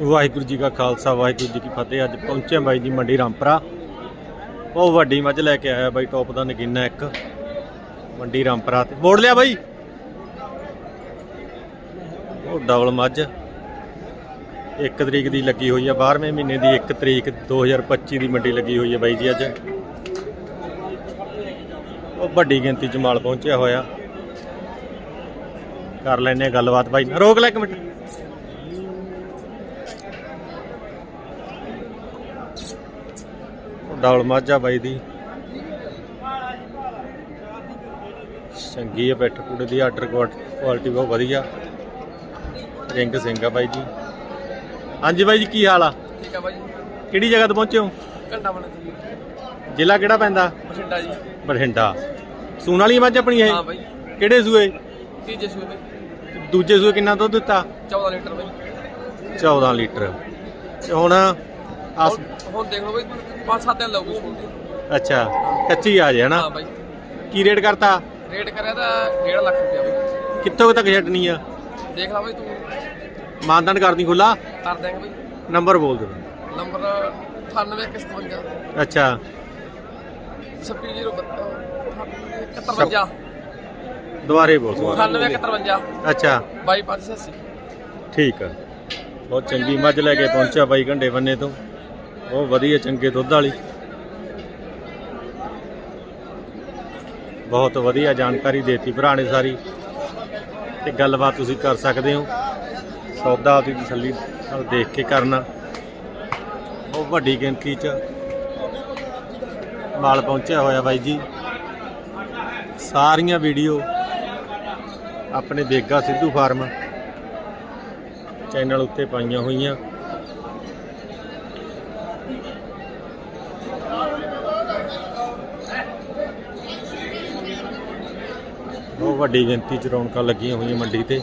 ਵਾਹਿਗੁਰੂ ਜੀ ਕਾ ਖਾਲਸਾ, ਵਾਹਿਗੁਰੂ ਜੀ ਕੀ ਫਤਿਹ। ਅੱਜ ਪਹੁੰਚੇ ਹਾਂ ਬਾਈ ਜੀ ਮੰਡੀ ਰਾਮਪਰਾ। ਉਹ ਵੱਡੀ ਮੱਝ ਲੈ ਕੇ ਆਇਆ ਬਾਈ, ਟੌਪ ਦਾ ਨਗੀਨਾ ਇੱਕ। ਮੰਡੀ ਰਾਮਪਰਾ ਤੇ। ਮੋੜ ਲਿਆ ਬਾਈ। ਉਹ ਡਬਲ ਮੱਝ। 1 ਤਰੀਕ ਦੀ ਲੱਗੀ ਹੋਈ ਆ 12ਵੇਂ ਮਹੀਨੇ ਦੀ 1 ਤਰੀਕ 2025 ਦੀ ਮੰਡੀ ਲੱਗੀ ਹੋਈ ਹੈ ਬਾਈ ਜੀ ਅੱਜ। ਉਹ ਵੱਡੀ ਗਿਣਤੀ ਚ ਮਾਲ ਪਹੁੰਚਿਆ ਹੋਇਆ। ਕਰ ਲੈਨੇ ਗੱਲਬਾਤ ਬਾਈ। ਰੋਕ ਲੈ ਇੱਕ ਮਿੰਟ। ਡਬਲ ਮਾਝਾ ਬਾਈ ਦੀ। ਚੰਗੀ ਆ ਪਿੱਠ ਪੂੜੇ ਦੀ ਆਰਡਰ ਕੁਆਲਿਟੀ ਬਹੁਤ ਵਧੀਆ। ਰਿੰਗ ਸਿੰਘ ਆ ਬਾਈ ਜੀ। ਹਾਂਜੀ ਬਾਈ ਜੀ ਕੀ ਹਾਲ ਆ? ਠੀਕ ਆ ਬਾਈ ਕਿਹੜੀ ਜਗ੍ਹਾ ਤੇ ਪਹੁੰਚੇ ਹੋ? ਘੰਟਾ ਬਣਾ ਜੀ। ਜ਼ਿਲ੍ਹਾ ਕਿਹੜਾ ਪੈਂਦਾ? ਬਠਿੰਡਾ ਜੀ। ਬਠਿੰਡਾ। ਸੂਣ ਵਾਲੀ ਮੱਝ ਆਪਣੀ ਇਹ? ਹਾਂ ਬਾਈ। ਕਿਹੜੇ ਸੂਏ? ਤੀਜੇ ਸੂਏ ਬਾਈ ਦੂਜੇ ਸੂਏ ਕਿੰਨਾ ਦੁੱਧ ਦਿੱਤਾ? 14 ਲੀਟਰ ਬਾਈ। 14 ਲੀਟਰ। ਹੁਣ ਆਸ ਹੁਣ ਹੁਣ ਦੇਖ ਲਓ ਬਾਈ 5-7 ਦਿਨ ਲਾਉਗੀ ਸੂਲ ਦੀ। ਅੱਛਾ ਕੱਚੀ ਆ ਜੇ ਹਨਾ? ਹਾਂ ਬਾਈ। ਕੀ ਰੇਟ ਕਰਤਾ? ਰੇਟ ਕਰਿਆ ਤਾਂ 1.5 ਲੱਖ ਰੁਪਇਆ ਬਾਈ। ਕਿੱਥੋਂ ਕੁ ਤੱਕ ਛੱਡਣੀ ਆ? ਦੇਖ ਲਾ ਬਾਈ ਤੂੰ। ਮਾਨਦਾਨ ਕਰਦੀ ਖੁੱਲਾ ਕਰ ਦੇਂਗੇ ਬਾਈ। ਨੰਬਰ ਬੋਲ ਦੇ ਨੰਬਰ 9857 ਅੱਛਾ। 26 ਦੁਬਾਰੇ ਬੋਲ ਸਵਾਲ 9851 ਅੱਛਾ। 2286 ਠੀਕ ਆ। ਬਹੁਤ ਚੰਗੀ ਮੱਝ ਲੈ ਕੇ ਪਹੁੰਚਿਆ ਬਾਈ ਘੰਡੇ ਬੰਨੇ ਤੋਂ। ਬਹੁਤ ਵਧੀਆ, ਚੰਗੇ ਦੁੱਧ ਵਾਲੀ। ਬਹੁਤ ਵਧੀਆ ਜਾਣਕਾਰੀ ਦੇਤੀ ਭਰਾ ਨੇ ਸਾਰੀ। ਤੇ ਗੱਲਬਾਤ ਤੁਸੀਂ ਕਰ ਸਕਦੇ ਹੋ। ਸੌਦਾ ਆਪਦੀ ਤਸੱਲੀ ਨਾਲ ਦੇਖ ਕੇ ਕਰਨਾ। ਬਹੁਤ ਵੱਡੀ ਗਿਣਤੀ 'ਚ ਮਾਲ ਪਹੁੰਚਿਆ ਹੋਇਆ ਬਾਈ ਜੀ। ਸਾਰੀਆਂ ਵੀਡੀਓ ਆਪਣੇ ਬੇਗਾ ਸਿੱਧੂ ਫਾਰਮ ਚੈਨਲ ਉੱਤੇ ਪਾਈਆਂ ਹੋਈਆਂ ਬਹੁਤ ਵੱਡੀ ਗਿਣਤੀ ਚ ਰੌਣਕਾਂ ਲੱਗੀਆਂ ਹੋਈਆਂ ਮੰਡੀ ਤੇ।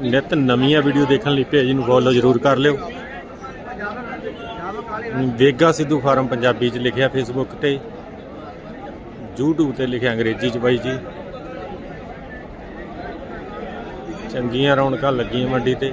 ਨਿਤ ਨਵੀਆਂ ਵੀਡੀਓ ਦੇਖਣ ਲਈ ਪੇਜ ਨੂੰ ਫੋਲੋ ਜ਼ਰੂਰ ਕਰ ਲਿਓ। ਵੇਗਾ ਸਿੱਧੂ ਫਾਰਮ ਪੰਜਾਬੀ ਚ ਲਿਖਿਆ ਫੇਸਬੁੱਕ ਤੇ। YouTube ਤੇ ਲਿਖਿਆ ਅੰਗਰੇਜ਼ੀ ਚ ਬਾਈ ਜੀ। ਚੰਗੀਆਂ ਰੌਣਕਾਂ ਲੱਗੀਆਂ ਮੰਡੀ ਤੇ।